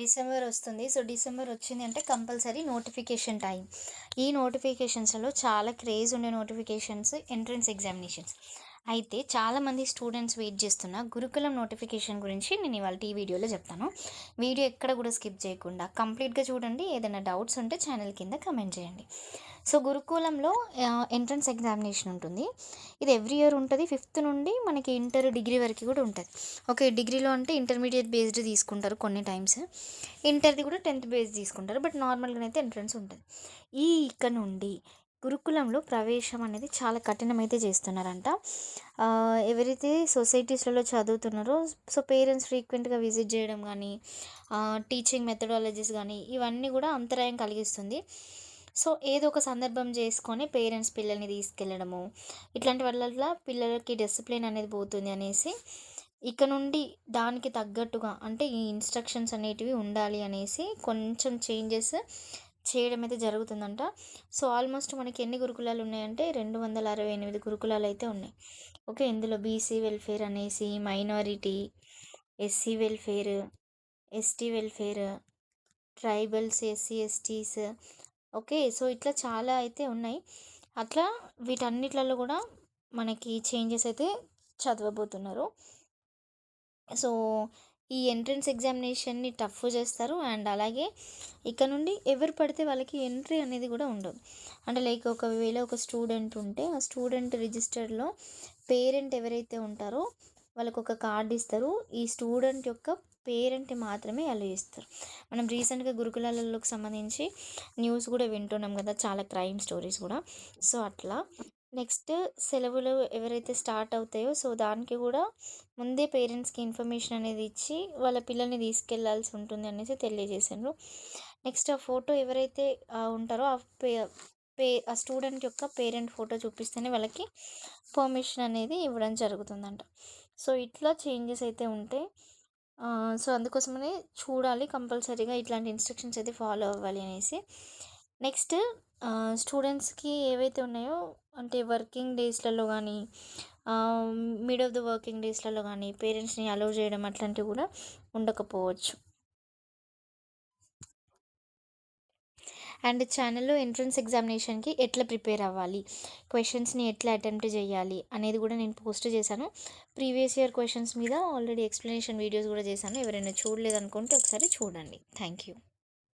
December వస్తుంది. So December వచ్చింది అంటే కంపల్సరీ నోటిఫికేషన్ టైం ఈ నోటిఫికేషన్స్లో చాలా క్రేజ్ ఉండే నోటిఫికేషన్స్ ఎంట్రన్స్ ఎగ్జామినేషన్స్. అయితే చాలామంది స్టూడెంట్స్ వెయిట్ చేస్తున్న గురుకులం నోటిఫికేషన్ గురించి నేను ఇవాళ ఈ వీడియోలో చెప్తాను. వీడియో ఎక్కడ కూడా స్కిప్ చేయకుండా కంప్లీట్గా చూడండి. ఏదైనా డౌట్స్ ఉంటే ఛానల్ కింద కమెంట్ చేయండి. సో గురుకులంలో ఎంట్రన్స్ ఎగ్జామినేషన్ ఉంటుంది. ఇది ఎవ్రీ ఇయర్ ఉంటుంది. ఫిఫ్త్ నుండి మనకి ఇంటర్ డిగ్రీ వరకు కూడా ఉంటుంది. ఓకే డిగ్రీలో అంటే ఇంటర్మీడియట్ బేస్డ్ తీసుకుంటారు కొన్ని టైమ్స్. ఇంటర్ది కూడా టెన్త్ బేస్ తీసుకుంటారు. బట్ నార్మల్గా అయితే ఎంట్రన్స్ ఉంటుంది. ఈ ఇక్కడ నుండి గురుకులంలో ప్రవేశం అనేది చాలా కఠినమైతే చేస్తున్నారంట. ఎవరైతే సొసైటీస్లలో చదువుతున్నారో సో పేరెంట్స్ ఫ్రీక్వెంట్గా విజిట్ చేయడం కానీ టీచింగ్ మెథడాలజీస్ కానీ ఇవన్నీ కూడా అంతరాయం కలిగిస్తుంది. సో ఏదో ఒక సందర్భం చేసుకొని పేరెంట్స్ పిల్లల్ని తీసుకెళ్ళడము ఇట్లాంటి వల్ల పిల్లలకి డిసిప్లిన్ అనేది పోతుంది అనేసి ఇక నుండి దానికి తగ్గట్టుగా అంటే ఈ ఇన్స్ట్రక్షన్స్ అనేటివి ఉండాలి అనేసి కొంచెం చేంజెస్ చేయడం అయితే జరుగుతుందంట. సో ఆల్మోస్ట్ మనకి ఎన్ని గురుకులాలు ఉన్నాయంటే రెండు వందల అరవై ఎనిమిది గురుకులాలు అయితే ఉన్నాయి. ఓకే ఇందులో బీసీ వెల్ఫేర్ అనేసి minority SC welfare ST welfare tribals SC STs okay. So ఇట్లా చాలా అయితే ఉన్నాయి. అట్లా వీటన్నిట్లలో కూడా మనకి చేంజెస్ అయితే చదవబోతున్నారు. సో ఈ ఎంట్రన్స్ ఎగ్జామినేషన్ని టఫ్ చేస్తారు. అండ్ అలాగే ఇక్కడ నుండి ఎవరు పడితే వాళ్ళకి ఎంట్రీ అనేది కూడా ఉండదు. అంటే లైక్ ఒకవేళ ఒక స్టూడెంట్ ఉంటే ఆ స్టూడెంట్ రిజిస్టర్లో పేరెంట్ ఎవరైతే ఉంటారో వాళ్ళకు ఒక కార్డు ఇస్తారు. ఈ స్టూడెంట్ యొక్క పేరెంట్ మాత్రమే అలో చేస్తారు. మనం రీసెంట్గా గురుకులాలలోకి సంబంధించి న్యూస్ కూడా వింటున్నాం కదా చాలా క్రైమ్ స్టోరీస్ కూడా. సో అట్లా. నెక్స్ట్ సెలవులు ఎవరైతే స్టార్ట్ అవుతాయో సో దానికి కూడా ముందే పేరెంట్స్కి ఇన్ఫర్మేషన్ అనేది ఇచ్చి వాళ్ళ పిల్లల్ని తీసుకెళ్ళాల్సి ఉంటుంది అనేసి తెలియజేశారు నెక్స్ట్ ఆ ఫోటో ఎవరైతే ఉంటారో ఆ పే పే ఆ స్టూడెంట్ యొక్క పేరెంట్ ఫోటో చూపిస్తేనే వాళ్ళకి పర్మిషన్ అనేది ఇవ్వడం జరుగుతుందంట. సో ఇట్లా చేంజెస్ అయితే ఉంటాయి సో అందుకోసమనే చూడాలి కంపల్సరీగా ఇట్లాంటి ఇన్స్ట్రక్షన్స్ అయితే ఫాలో అవ్వాలి అనేసి. నెక్స్ట్ స్టూడెంట్స్కి ఏవైతే ఉన్నాయో అంటే వర్కింగ్ డేస్లలో కానీ మిడ్ ఆఫ్ ద వర్కింగ్ డేస్లలో కానీ పేరెంట్స్ని అలౌ చేయడం అట్లాంటివి కూడా ఉండకపోవచ్చు. అండ్ ఛానల్లో ఎంట్రన్స్ ఎగ్జామినేషన్కి ఎట్లా ప్రిపేర్ అవ్వాలి? క్వశ్చన్స్ని ఎట్లా అటెంప్ట్ చేయాలి? అనేది కూడా నేను పోస్ట్ చేశాను. ప్రీవియస్ ఇయర్ క్వశ్చన్స్ మీద ఆల్రెడీ ఎక్స్ప్లెనేషన్ వీడియోస్ కూడా చేశాను. ఎవరైనా చూడలేదనుకుంటే ఒకసారి చూడండి. Thank you.